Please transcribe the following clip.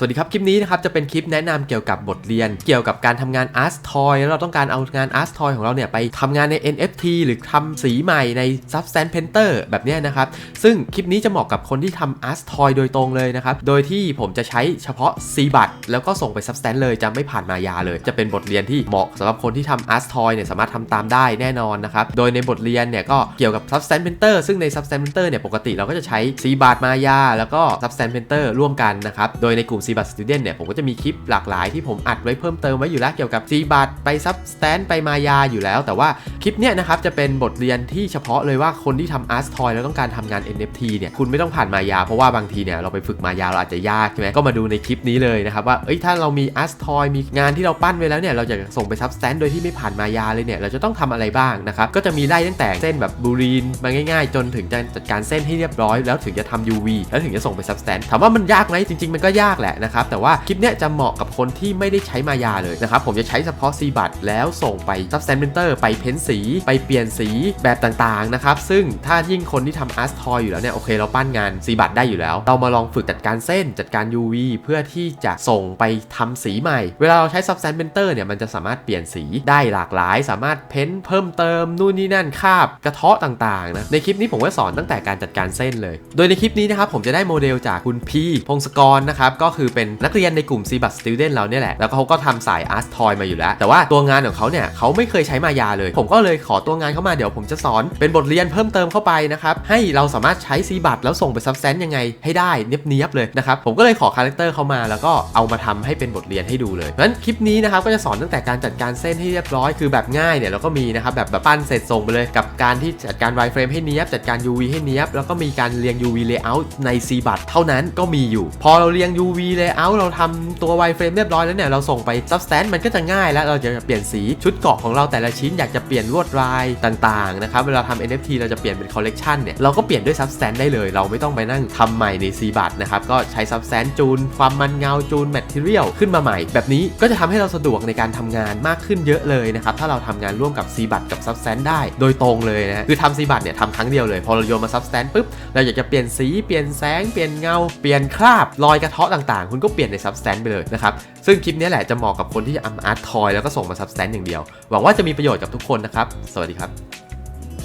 สวัสดีครับ คลิปนี้นะครับจะเป็นคลิปแนะนำเกี่ยวกับบทเรียน เกี่ยวกับการทำงาน Art Toy แล้วเราต้องการเอางาน Art Toy ของเราเนี่ยไปทำงานใน NFT หรือทำสีใหม่ใน Substance Painter แบบเนี้ยนะครับ ซึ่งคลิปนี้จะเหมาะกับคนที่ทำ Art Toy โดยตรงเลยนะครับ โดยที่ผมจะใช้เฉพาะ C บัตแล้วก็ส่งไป Substance เลยจะไม่ผ่านมายาเลย จะเป็นบทเรียนที่เหมาะสำหรับคนที่ทำ Art Toy เนี่ยสามารถทำตามได้แน่นอนนะครับ โดยในบทเรียนเนี่ยก็เกี่ยวกับ Substance Painter ซึ่งใน Substance Painter เนี่ยปกติเราก็จะใช้ C บัตมายา แล้วก็ Substance Painter ร่วมกันนะครับ โดยในกลุ่ม C บัต Student เนี่ยผมก็จะมีคลิปหลากหลายที่ผมอัดไว้เพิ่มเติมไว้อยู่แล้วเกี่ยวกับ C บัตไป Substance ไปมายาอยู่แล้ว แต่ว่าคลิปเนี่ยนะครับจะเป็นบทเรียนที่เฉพาะเลยว่าคนที่ทำ Art Toy แล้วต้องการทำงาน NFT เนี่ยคุณไม่ต้องผ่านมายา เพราะว่าบางทีเนี่ยเราไปฝึกมายาเราอาจจะยากใช่ไหมก็มาดูในคลิปนี้เลยนะครับว่าเอ้ยถ้าเรามี Art Toy มีงานที่เราปั้นไว้แล้วเนี่ยเราอยากจะส่งไป Substance โดยที่ไม่ผ่านมายาเลยเนี่ยเราจะต้องทำอะไรบ้างนะครับก็จะมีไล่ตั้งแต่เส้นแบบบูรีนมาง่ายๆ จนถึงการจัดการเส้นให้เรียบร้อย แล้วถึงจะทำ UV แล้วถึงจะส่งไป Substance ถามว่ามันยากไหมจริงๆ มันก็ยากแหละนะครับ แต่ว่าคลิปเนี้ยจะเหมาะกับคนที่ไม่ได้ใช้มายาเลยนะครับ ผมจะใช้เฉพาะ C บัตแล้วส่งไป Substance Painter ไปเพ้นสี ไปเปลี่ยนสีแบบต่างๆนะครับ ซึ่งถ้ายิ่งคนที่ทำ Art Toy อยอยู่แล้วเนี่ยโอเคเราปั้นงาน C บัตได้อยู่แล้ว เรามาลองฝึกจัดการเส้นจัดการ UV เพื่อที่จะส่งไปทำสีใหม่ เวลาเราใช้ Substance Painter เนี่ยมันจะสามารถเปลี่ยนสีได้หลากหลาย สามารถเพ้นเพิ่มเติมนู่นนี่นั่นคาบกระเทาะต่างๆนะในคลิปนี้ผมก็สอนตั้งแต่การจัดการเส้นเลย โดยในคลิปนี้นะครับผมจะได้โมเดลจากคุณพีพงศกรนะครับก็คือเป็นนักเรียนในกลุ่ม C บัต Student เราเนี่ยแหละ แล้วเขาก็ทำสาย Art Toy มาอยู่แล้ว แต่ว่าตัวงานของเขาเนี่ยเขาไม่เคยใช้มายาเลย ผมก็เลยขอตัวงานเข้ามาเดี๋ยวผมจะสอนเป็นบทเรียนเพิ่มเติมเข้าไปนะครับ ให้เราสามารถใช้ C บัตแล้วส่งไป Substance ยังไงให้ได้เนียบๆเลยนะครับ ผมก็เลยขอคาแรคเตอร์เข้ามาแล้วก็เอามาทำให้เป็นบทเรียนให้ดูเลยเพราะฉะนั้นคลิปนี้นะครับก็จะสอนตั้งแต่การจัดการเส้นให้เรียบร้อยคือแบบง่ายเนี่ยเราก็มีนะครับแบบแบบปั้นเสร็จส่งไปเลยกับการที่จัดการ wireframe ให้เนียบจัดการ UV ให้เนียบแล้วก็มีการเรียง UV layout ใน C บัตเท่านั้นก็มีอยู่ พอเราเรียง UV layout เราทำตัว w i r e f r a m เรียบร้อยแล้วเนี่ยเราส่งไป Substance มันก็จะง่ายแล้วเราจะเปลี่ยนสีชุดเกาะของเราแต่ละชิ้นอยากจะเปลี่ยนลวดลายต่างๆนะครับเวลาทำ NFT เราจะเปลี่ยนเป็น collection เนี่ยเราก็เปลี่ยนด้วย Substance ได้เลย เราไม่ต้องไปนั่งทำใหม่ใน C บัตนะครับก็ใช้ Substance จูน ความมันเงาจูน Material ขึ้นมาใหม่ แบบนี้ก็จะทำให้เราสะดวกในการทำงานมากขึ้นเยอะเลยนะครับถ้าเราทำงานร่วมกับ C บัตกับ Substance ได้โดยตรงเลยนะคือทำ C บัตเนี่ยทำครั้งเดียวเลยพอเราโยนมา Substance ปุ๊บเราอยากจะเปลี่ยนสีเปลี่ยนแสงเปลี่ยนเงาเปลี่ยนคราบรอยกระเทาะต่างๆ คุณก็เปลี่ยนใน Substance ไปเลยนะครับ ซึ่งคลิปนี้แหละจะเหมาะกับคนที่จะทำอาร์ตทอยแล้วก็ส่งมา Substance อย่างเดียว หวังว่าจะมีประโยชน์กับทุกคนนะครับ สวัสดีครับ